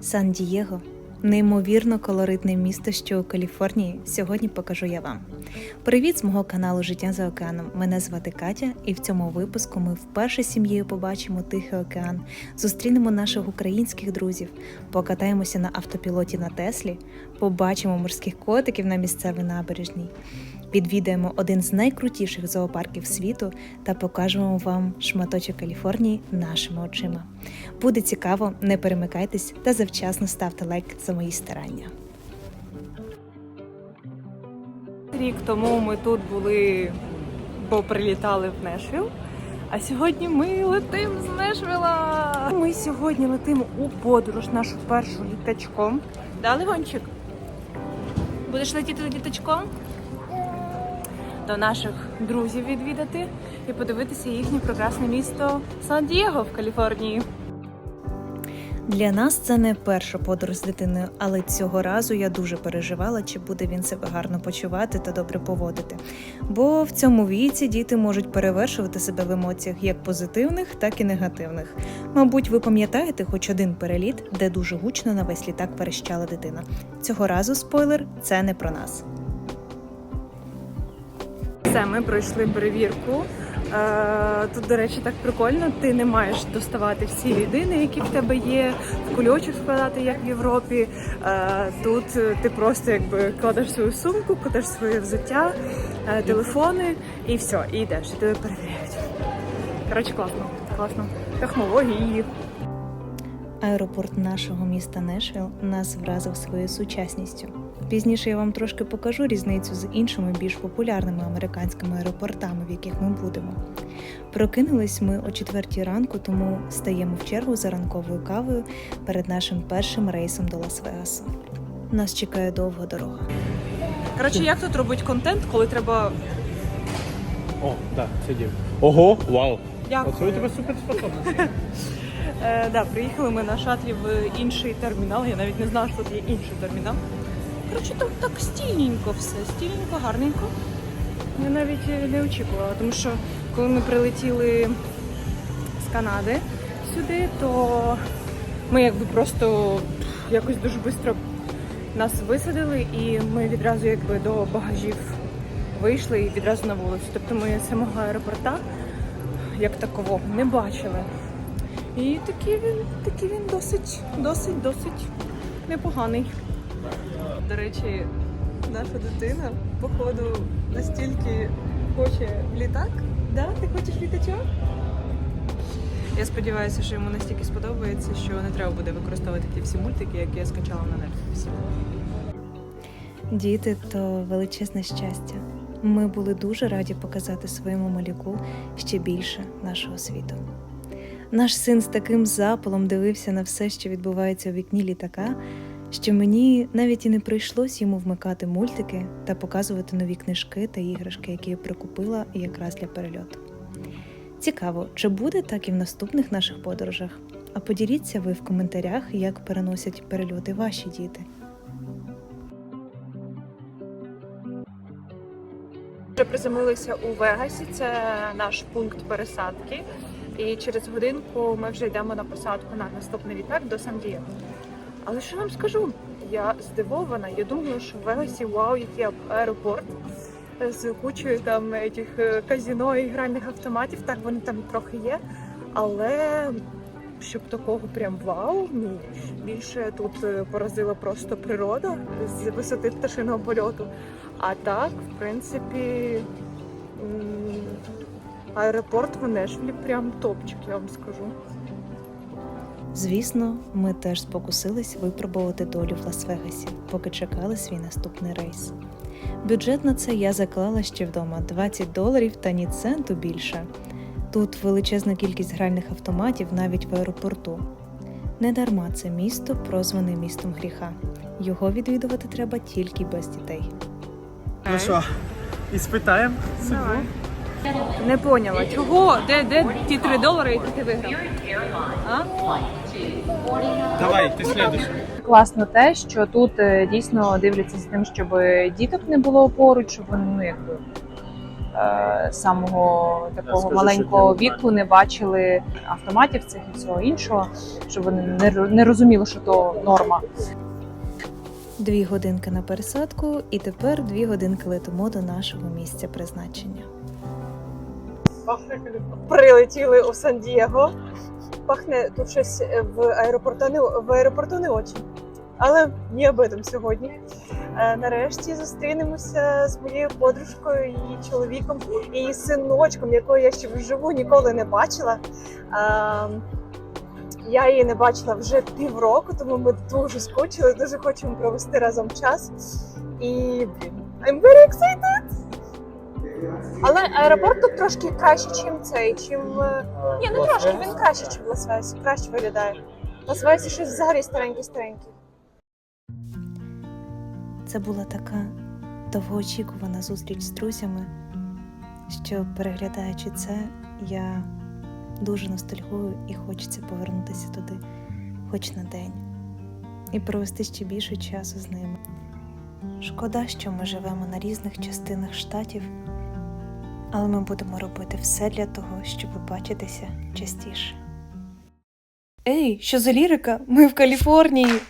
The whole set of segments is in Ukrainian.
Сан-Дієго неймовірно колоритне місто, що у Каліфорнії. Сьогодні покажу я вам. Привіт з мого каналу Життя за океаном. Мене звати Катя, і в цьому випуску ми вперше з сім'єю побачимо Тихий океан, зустрінемо наших українських друзів, покатаємося на автопілоті на Теслі, побачимо морських котиків на місцевій набережній. Відвідаємо один з найкрутіших зоопарків світу та покажемо вам шматочок Каліфорнії нашими очима. Буде цікаво, не перемикайтесь та завчасно ставте лайк за мої старання. Рік тому ми тут були, бо прилітали в Нешвіл. А сьогодні ми летимо з Нешвіла. Ми сьогодні летимо у подорож нашу першу літачком. Да, Ливончик? Будеш летіти літачком? До наших друзів відвідати і подивитися їхнє прекрасне місто Сан-Дієго в Каліфорнії. Для нас це не перша подорож з дитиною, але цього разу я дуже переживала, чи буде він себе гарно почувати та добре поводити. Бо в цьому віці діти можуть перевершувати себе в емоціях як позитивних, так і негативних. Мабуть, ви пам'ятаєте хоч один переліт, де дуже гучно на весь літак верещала дитина. Цього разу спойлер це не про нас. Все, ми пройшли перевірку. Е, Тут, до речі, так прикольно. Ти не маєш доставати всі рідини, які в тебе є, в кульочок складати, як в Європі. Е, Тут ти просто якби кладеш свою сумку, кладеш своє взуття, е, телефони і все, і йдеш, і тебе перевіряють. Коротше, класно, класно. Технології. Аеропорт нашого міста Нешвіл нас вразив своєю сучасністю. Пізніше я вам трошки покажу різницю з іншими більш популярними американськими аеропортами, в яких ми будемо. Прокинулись ми о четвертій ранку, тому стаємо в чергу за ранковою кавою перед нашим першим рейсом до Лас-Вегасу. Нас чекає довга дорога. Коротше, як тут робить контент, коли треба. О, так, сидів. Ого, вау! Дякую. Оце у тебе суперспособності. Е, да, приїхали ми на шатлі в інший термінал. Я навіть не знала, що тут є інший термінал. Коротше, так, так стільненько все, стільненько, гарненько. Я навіть е, не очікувала, тому що коли ми прилетіли з Канади сюди, то ми якби просто якось дуже швидко нас висадили, і ми відразу якби до багажів вийшли і відразу на вулицю. Тобто ми самого аеропорта як такового не бачили. І такий він, такий він досить, досить, досить непоганий. До речі, наша дитина, походу, настільки хоче літак. Да? Ти хочеш літачок? Я сподіваюся, що йому настільки сподобається, що не треба буде використовувати ті всі мультики, які я скачала на Netflix. Діти то величезне щастя. Ми були дуже раді показати своєму малюку ще більше нашого світу. Наш син з таким запалом дивився на все, що відбувається у вікні літака, що мені навіть і не прийшлось йому вмикати мультики та показувати нові книжки та іграшки, які я прикупила якраз для перельоту. Цікаво, чи буде так і в наступних наших подорожах? А поділіться ви в коментарях, як переносять перельоти ваші діти. Вже приземлилися у Вегасі, це наш пункт пересадки. І через годинку ми вже йдемо на посадку на наступний літак до Сан-Дієго. Але що вам скажу? Я здивована. Я думала, що в Вегасі вау, який аеропорт з кучою там этих е, казіно і гральних автоматів. Так вони там трохи є. Але щоб такого прям вау, ні. Більше тут е, поразила просто природа з висоти пташиного польоту. А так, в принципі, аеропорт в Нешвілі прям топчик, я вам скажу. Звісно, ми теж спокусились випробувати долю в Лас-Вегасі, поки чекали свій наступний рейс. Бюджет на це я заклала ще вдома 20 доларів та ні центу більше. Тут величезна кількість гральних автоматів навіть в аеропорту. Недарма це місто прозване містом гріха. Його відвідувати треба тільки без дітей. Ну що, і спитаємо Давай. Не поняла, чого? Де, де ті 3 долари, які ти виграв? А? Давай, ти слідуєш. Класно те, що тут е, дійсно дивляться за тим, щоб діток не було поруч, щоб вони ну якби е, самого такого скажи, маленького віку не бачили автоматів цих і всього іншого, щоб вони не, не розуміли, що то норма. Дві годинки на пересадку, і тепер дві годинки летимо до нашого місця призначення. Прилетіли у Сан-Дієго. Пахне тут щось в аеропорту не в аеропорту не очень. Але не об этом сьогодні. Е, Нарешті зустрінемося з моєю подружкою, її чоловіком і її синочком, якого я ще вживу ніколи не бачила. Е, Я її не бачила вже півроку, тому ми дуже скучили, дуже хочемо провести разом час. І I'm very excited! Але аеропорт тут трошки краще, ніж цей, чим. е, Ні, не трошки, він краще, ніж в Лас-Вегасі, краще виглядає. В Лас-Вегасі щось взагалі старенький-старенький. Це була така довгоочікувана зустріч з друзями, що переглядаючи це, я дуже ностальгую і хочеться повернутися туди, хоч на день, і провести ще більше часу з ними. Шкода, що ми живемо на різних частинах штатів, але ми будемо робити все для того, щоб бачитися частіше. Ей, що за лірика? Ми в Каліфорнії!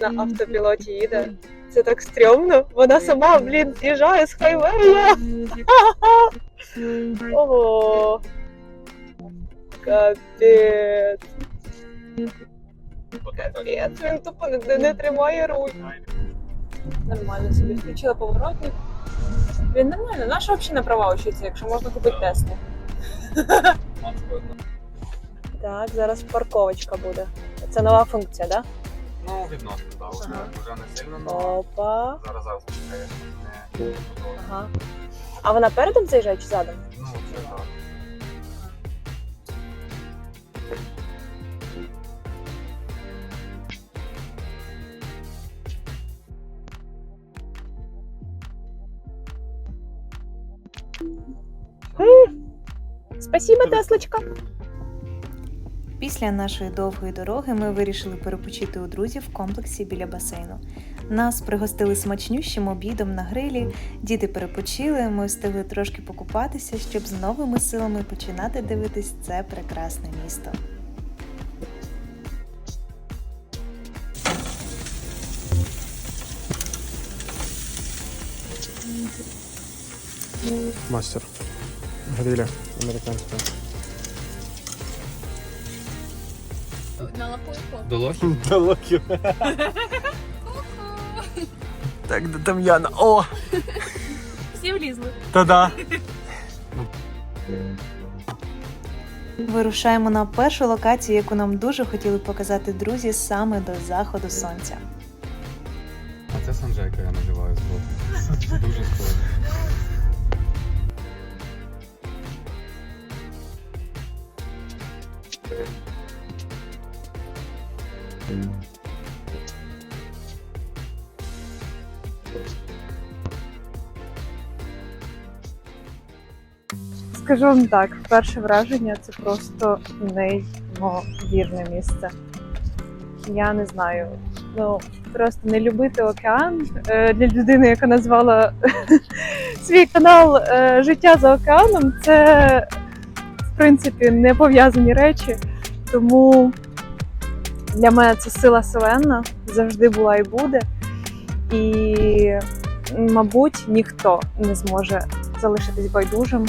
На автопілоті їде. Це так стрьомно. Вона сама, блін, з'їжджає з хайвея. Ого. Капець. Капець, він тупо не, не тримає руль. Нормально собі включила поворотник. Він нормально. Наша взагалі на права вчиться, якщо можна купити Теслу. Так, зараз парковочка буде. Це нова функція, так? Ну, відносно, так. Вже, Ага. вже не сильно, але Опа. зараз зараз почекає. Не готово. Ага. А вона передом заїжджає чи задом? Ну, це так. Спасибо, Теслочка. Після нашої довгої дороги ми вирішили перепочити у друзів в комплексі біля басейну. Нас пригостили смачнющим обідом на грилі, діти перепочили, ми встигли трошки покупатися, щоб з новими силами починати дивитись це прекрасне місто. Мастер. Гриля американського. До лохів? До локів. Так, де там Яна? О! Всі влізли. Та-да! Вирушаємо на першу локацію, яку нам дуже хотіли показати друзі саме до заходу сонця. А це Санджайка я називаю збоку. Дуже складно. Скажу вам так, перше враження це просто неймовірне місце. Я не знаю. Ну просто не любити океан е, для людини, яка назвала свій канал е, Життя за океаном. Це в принципі не пов'язані речі. Тому для мене це сила селена завжди була і буде. І, мабуть, ніхто не зможе залишитись байдужим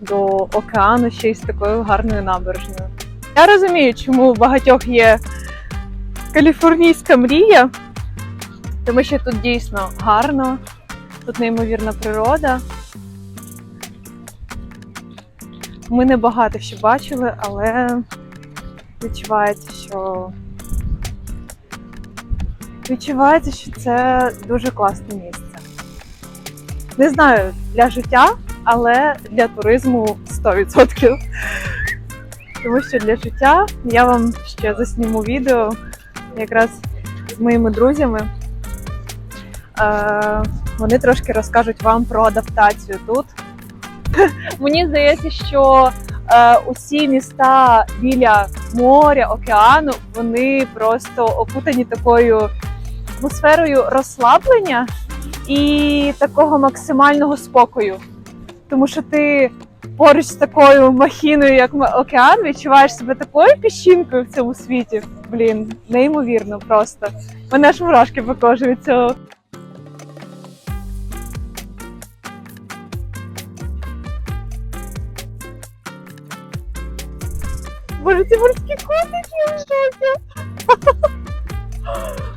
до океану ще й з такою гарною набережною. Я розумію, чому у багатьох є каліфорнійська мрія, тому що тут дійсно гарно, тут неймовірна природа. Ми не багато що бачили, але відчувається, що відчувається, що це дуже класне місце. Не знаю, для життя але для туризму 100%. Тому що для життя я вам ще засніму відео якраз з моїми друзями. Е, вони трошки розкажуть вам про адаптацію тут, Мені здається, що е, усі міста біля моря, океану, вони просто окутані такою атмосферою розслаблення і такого максимального спокою. Тому що ти поруч з такою махіною, як океан, відчуваєш себе такою піщинкою в цьому світі. Блін, неймовірно просто. Мене аж мурашки по від цього. Боже, ці морські котики в шокі.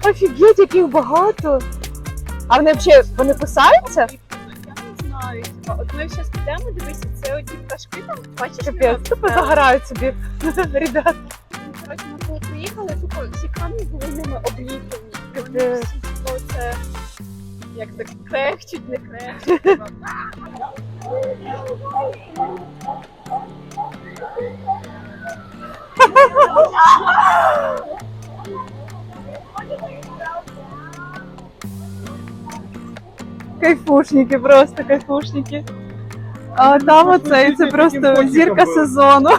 Офігеть, яких багато. А вони взагалі вони кусаються? Я не знаю. Типа, от ми зараз підемо, дивися, це оті пташки там, бачиш, Капець, тупо загорають собі. Ребят. Коротше, ми коли приїхали, тупо всі камні були ними обліплені. І Вони Капець. всі типу, це як так крехчуть, не крехчуть. типа. Кайфушники, просто кайфушники. А там оцей, це просто зірка сезону.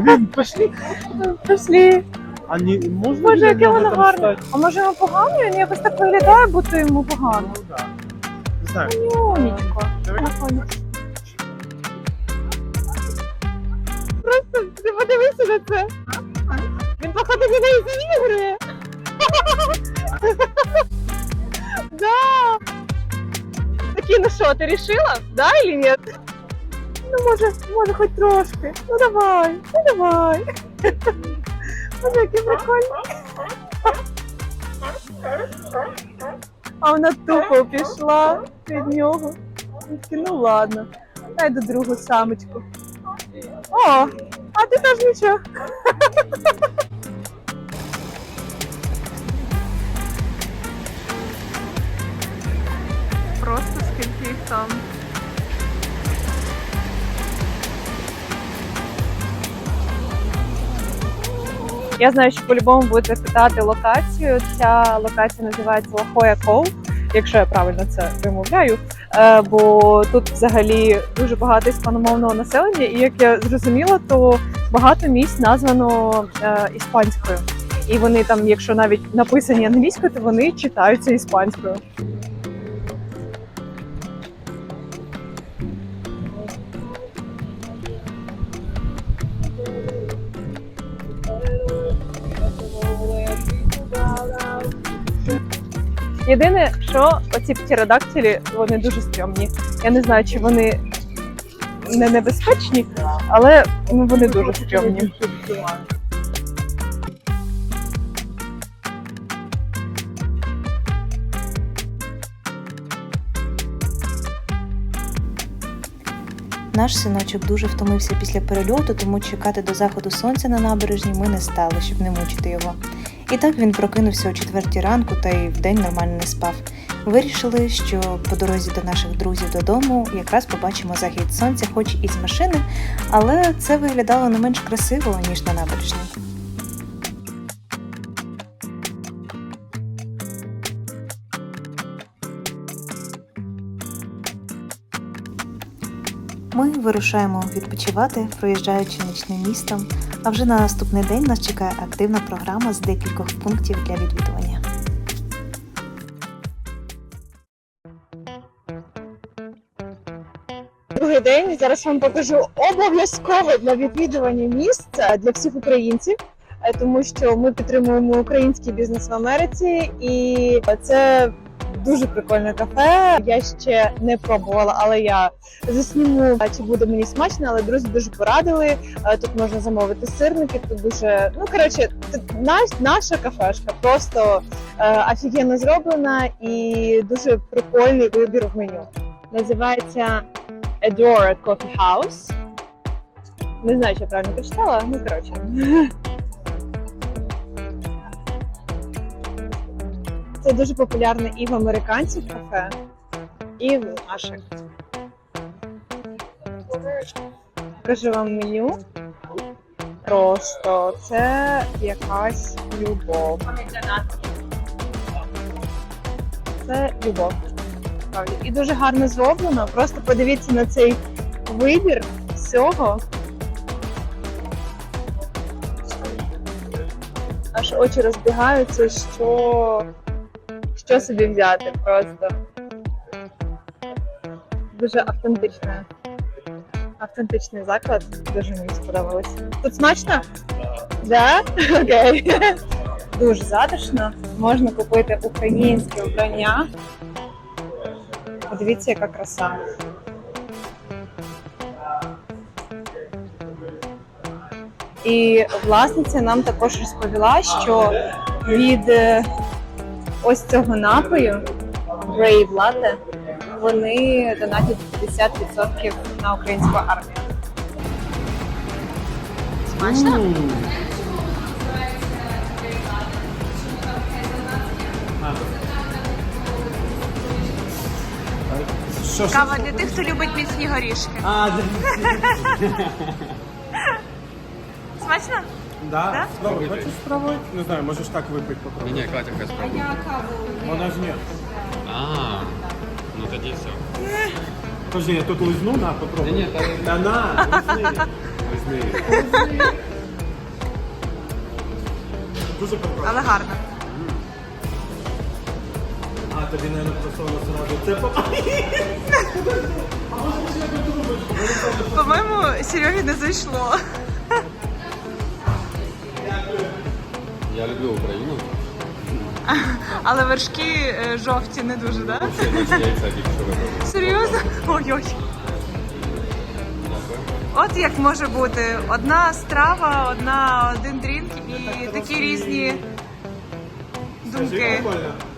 Блин, пошли. Пішли. А не, можно Боже, ли яке нам воно там гарне. А може йому погано? Він якось так виглядає, будто йому погано. Ну да. Не знаю. Умнічко. Давай. Просто ти подивися на це. Він походу в неї Такі, ну що, ти рішила? Да или ні? Ну, може, може, хоч трошки. Ну давай, ну давай. Боже, який прикольний. А вона тупо пішла від нього. Ну ладно. Дай до другу самочку. О, а ти теж нічого. Просто там. Я знаю, що по-любому будете питати локацію. Ця локація називається Лахоя Ков, якщо я правильно це вимовляю. Е, бо тут взагалі дуже багато іспаномовного населення, і як я зрозуміла, то багато місць названо е, іспанською. І вони там, якщо навіть написані англійською, то вони читаються іспанською. Єдине, що оці птеродактилі, вони дуже стрьомні. Я не знаю, чи вони не небезпечні, але ну, вони дуже стрьомні. Наш синочок дуже втомився після перельоту, тому чекати до заходу сонця на набережні ми не стали, щоб не мучити його. І так він прокинувся о четвертій ранку та й вдень нормально не спав. Вирішили, що по дорозі до наших друзів додому якраз побачимо захід сонця, хоч і з машини, але це виглядало не менш красиво, ніж на набережній. Ми вирушаємо відпочивати, проїжджаючи нічним містом. А вже на наступний день нас чекає активна програма з декількох пунктів для відвідування. Другий день. Зараз вам покажу обов'язково для відвідування місця для всіх українців, е, тому що ми підтримуємо український бізнес в Америці, і це дуже прикольне кафе. Я ще не пробувала, але я засніму, чи буде мені смачно, але друзі дуже порадили. Е, Тут можна замовити сирники. Тут дуже ну коротше, наш, наша кафешка просто е, офігенно зроблена і дуже прикольний вибір в меню. Називається Adora Coffee House. Не знаю, я правильно прочитала, ну коротше. Це дуже популярне і в американців кафе, і в наших. Покажу вам меню. Просто це якась любов. Це любов. І дуже гарно зроблено. Просто подивіться на цей вибір всього. Аж очі розбігаються, що, що собі взяти просто. Дуже автентичне. Автентичний заклад, дуже мені сподобалось. Тут смачно? Да? Окей. Дуже затишно. Можна купити українське вбрання. Подивіться, яка краса. І власниця нам також розповіла, що від е, ось цього напою Brave Latte вони донатять 50% на українську армію. Смачно? Що, що? Кава для тих, хто любить міцні горішки. А, Смачно? Да? Да? Спробуй. Хочеш спробувати? Не знаю, можеш так випити попробуй. ні, Катя хай спробує. Вона ж ні. А, ну тоді все. Подожди, я тут лизну, на, попробуй. Ні, ні, та Та на, лизни. візьми. Дуже попробуй. Але гарно. А, тобі, мабуть, просовано сразу. Це по... По-моєму, Серегі не зайшло. Я люблю Україну. Але вершки е, жовті не дуже, так? Да? Яйця. Серйозно? Ой-ой. От як може бути одна страва, одна один дрінк і такі різні думки.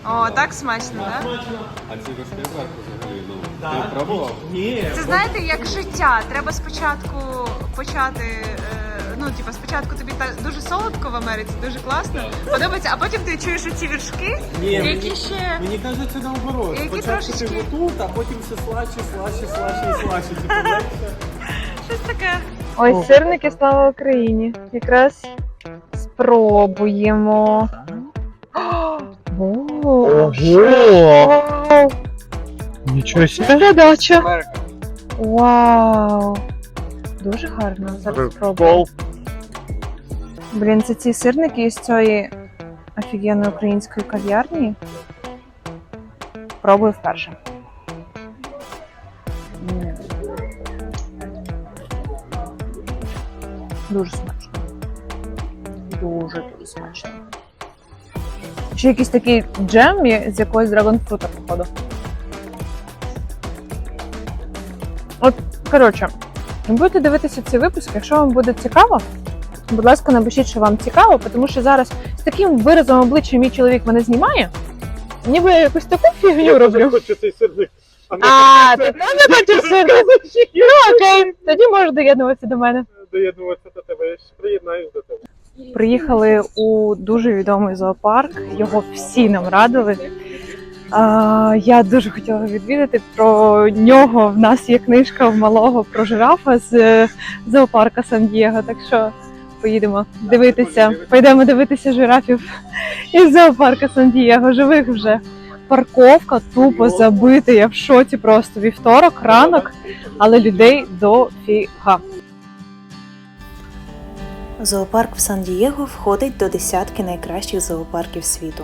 О, так смачно, так? Да? А ці вершки зверху взагалі, ну, ти пробував? Ні. Це знаєте, як життя. Треба спочатку почати. е, Ну, типу, спочатку тобі так дуже солодко в Америці, дуже класно. Подобається, а потім ти чуєш оці віршки, Ні, які мені- ще. Мені кажеться наоборот. Які Спочатку трошечки- ти отут, а потім все слаще, слаще, слаще і слаще. Типу, знаєш? Щось таке. Ось сирники слава Україні. Якраз спробуємо. Ого! Вау! Нічого себе. Передача. Вау! Дуже гарно. Зараз спробую. Блін, це ці сирники із цієї офігенної української кав'ярні. Пробую вперше. Дуже смачно. Дуже дуже смачно. Ще якийсь такий джем з якогось драгонфрута, походу. От, коротше, будете дивитися цей випуск, якщо вам буде цікаво, будь ласка, напишіть, що вам цікаво, тому що зараз з таким виразом обличчя мій чоловік мене знімає, ніби я якусь таку фігню роблю. Хочу цей сирник. А, ти теж хочеш сирник? Ну окей, тоді можеш доєднуватися до мене. Доєднуватися до тебе, я приєднаюсь до тебе. Приїхали у дуже відомий зоопарк. Його всі нам радили. А, я дуже хотіла відвідати про нього. В нас є книжка в малого про жирафа з е, зоопарка Сан-Дієго. Так що поїдемо дивитися. Пойдемо дивитися жирафів із зоопарка Сан-Дієго. Живих вже. Парковка тупо забита. Я в шоці просто вівторок, ранок, але людей дофіга. Зоопарк в Сан-Дієго входить до десятки найкращих зоопарків світу.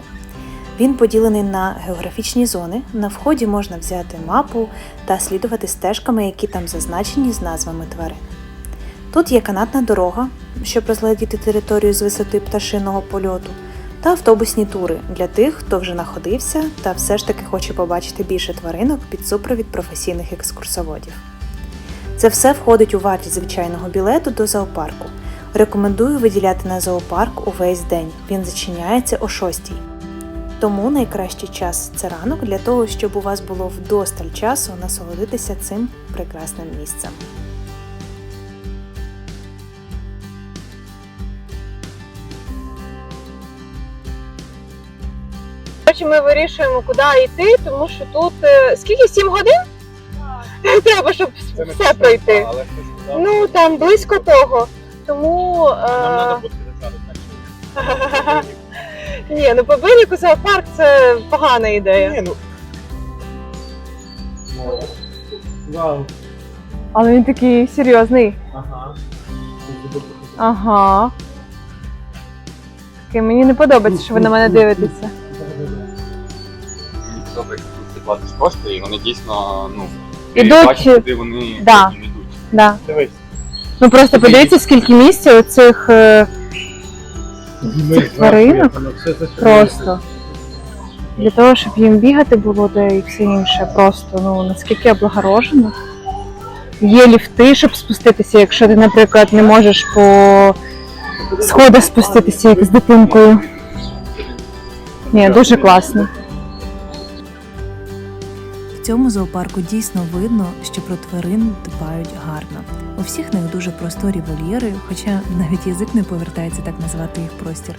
Він поділений на географічні зони. На вході можна взяти мапу та слідувати стежками, які там зазначені з назвами тварин. Тут є канатна дорога, щоб розглядіти територію з висоти пташиного польоту, та автобусні тури для тих, хто вже находився та все ж таки хоче побачити більше тваринок під супровід професійних екскурсоводів. Це все входить у вартість звичайного білету до зоопарку. Рекомендую виділяти на зоопарк увесь день. Він зачиняється о 6. Тому найкращий час це ранок для того, щоб у вас було вдосталь часу насолодитися цим прекрасним місцем. Коротше, ми вирішуємо, куди йти, тому що тут е, скільки? 7 годин? Треба, щоб все пройти. Але хтось сказав, Ну там близько того. Тому нам треба буде так. ні, ну по Беліку зоопарк це погана ідея. Ні, ну. Вау. Але він такий серйозний. Ага. Ага. Такий, мені не подобається, що ви на мене дивитеся. Платиш кошти, і вони дійсно, ну, ти Ідуть, бачиш, куди вони да. потім ідуть. Да. Дивись. Ну просто подивіться, скільки місця у цих е, цих тваринок просто. Для того, щоб їм бігати було, де і все інше. Просто ну наскільки облагорожено. Є ліфти, щоб спуститися, якщо ти, наприклад, не можеш по сходах спуститися як з дитинкою. Ні, дуже класно. Цьому зоопарку дійсно видно, що про тварин дбають гарно. У всіх них дуже просторі вольєри, хоча навіть язик не повертається так назвати їх простір.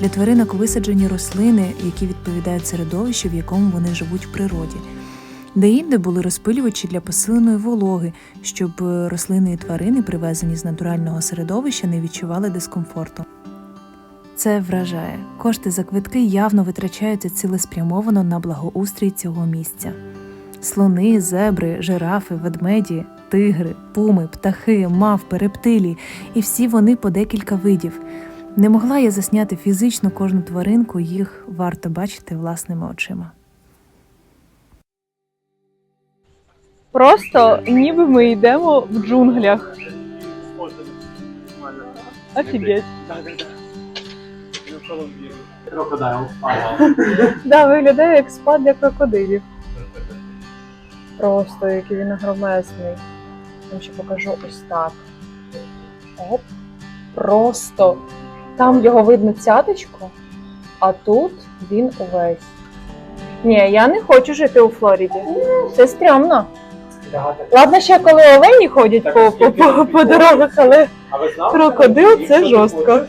Для тваринок висаджені рослини, які відповідають середовищу, в якому вони живуть в природі. Деінде були розпилювачі для посиленої вологи, щоб е, рослини і тварини, привезені з натурального середовища, не відчували дискомфорту. Це вражає. Кошти за квитки явно витрачаються цілеспрямовано на благоустрій цього місця. Слони, зебри, жирафи, ведмеді, тигри, пуми, птахи, мавпи, рептилії, і всі вони по декілька видів. Не могла я засняти фізично кожну тваринку, їх варто бачити власними очима. Просто ніби ми йдемо в джунглях. Офігеть. Крокодайл. Да, виглядає як спад для крокодилів. Просто який він огромезний. Вам ще покажу ось так. Оп. Просто там його видно цяточку, а тут він увесь. Ні, я не хочу жити у Флориді. Це стрьомно. Ладно, ще коли олені ходять по, по, по, по дорогах, але крокодил це жорстко.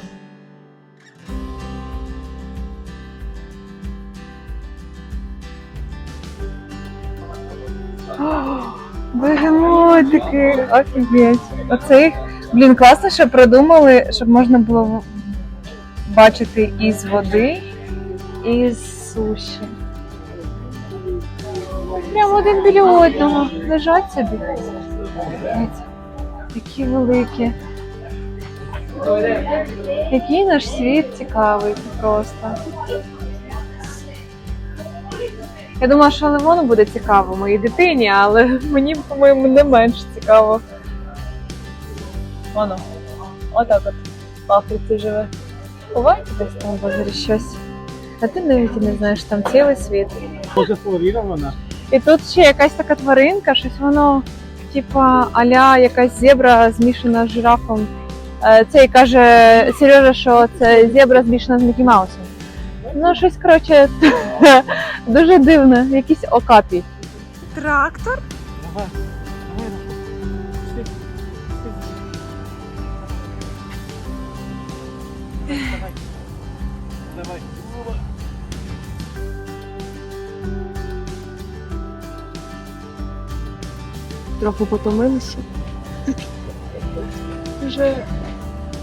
Бегемотики, офігеть. Оце їх, блін, класно, що придумали, щоб можна було бачити із води, і з суші. Прямо один біля одного. Лежать собі. Такі великі. Який наш світ цікавий просто. Я думала, що Левону буде цікаво моїй дитині, але мені, по-моєму, не менш цікаво. Воно. Отак от в Африці живе. Буває десь там в озері щось. А ти навіть не знаєш, там цілий світ. Може флорірована? І тут ще якась така тваринка, щось воно, типа, аля якась зебра змішана з жирафом. Е, Цей каже Сережа, що це зебра змішана з Мікі Маусом. Ну, щось, коротше, дуже дивне, якісь окапі. Трактор? Давай. Давай. Давай. Трохи потомилися. Вже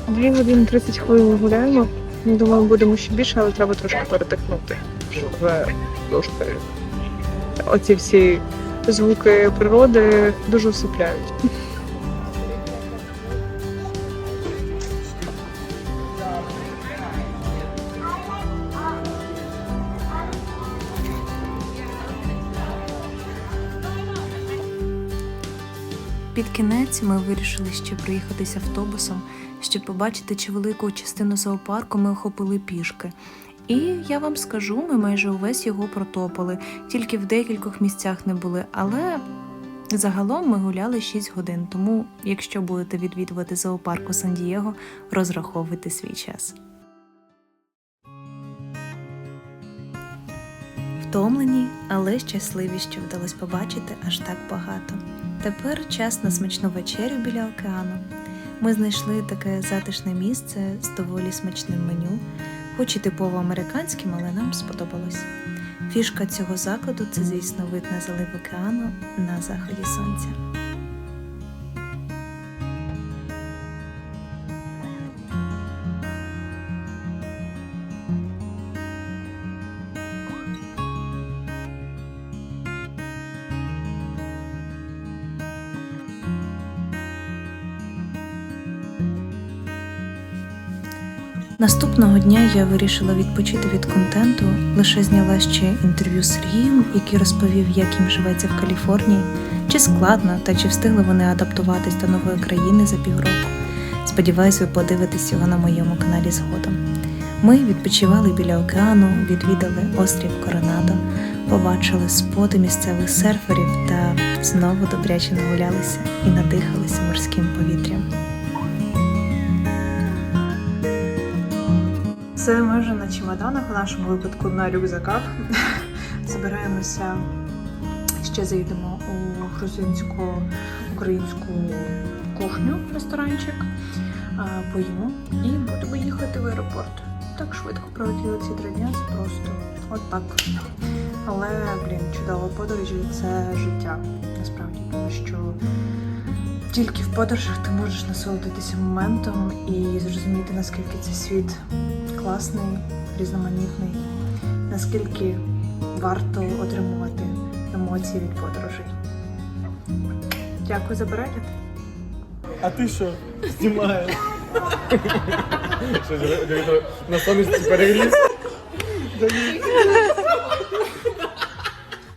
2 години 30 хвилин гуляємо. Думаю, будемо ще більше, але треба трошки передихнути. Щоб вже оці всі звуки природи дуже усипляють. Під кінець ми вирішили ще проїхатися автобусом, щоб побачити, чи велику частину зоопарку ми охопили пішки. І я вам скажу, ми майже увесь його протопали, тільки в декількох місцях не були, але загалом ми гуляли 6 годин. Тому, якщо будете відвідувати зоопарк у Сан-Дієго, розраховуйте свій час. Втомлені, але щасливі, що вдалося побачити аж так багато. Тепер час на смачну вечерю біля океану. Ми знайшли таке затишне місце з доволі смачним меню, хоч і типово американським, але нам сподобалось. Фішка цього закладу це, звісно, вид на залив океану на заході сонця. Наступного дня я вирішила відпочити від контенту, лише зняла ще інтерв'ю з Сергієм, який розповів, як їм живеться в Каліфорнії, чи складно та чи встигли вони адаптуватись до нової країни за півроку. Сподіваюсь, ви подивитесь його на моєму каналі згодом. Ми відпочивали біля океану, відвідали острів Коронадо, побачили споти місцевих серферів та знову добряче нагулялися і надихалися морським повітрям. Це ми вже на чемоданах, в нашому випадку на рюкзаках. Збираємося, ще заїдемо у грузинсько-українську кухню, ресторанчик, поїмо і будемо їхати в аеропорт. Так швидко пролетіли ці три дня, це просто от так. Але, блін, чудова подорожі це життя, насправді, тому що тільки в подорожах ти можеш насолодитися моментом і зрозуміти, наскільки цей світ класний, різноманітний, наскільки варто отримувати емоції від подорожей. Дякую за перегляд. А ти що? Знімаєш? Що, сонечці перегрівся?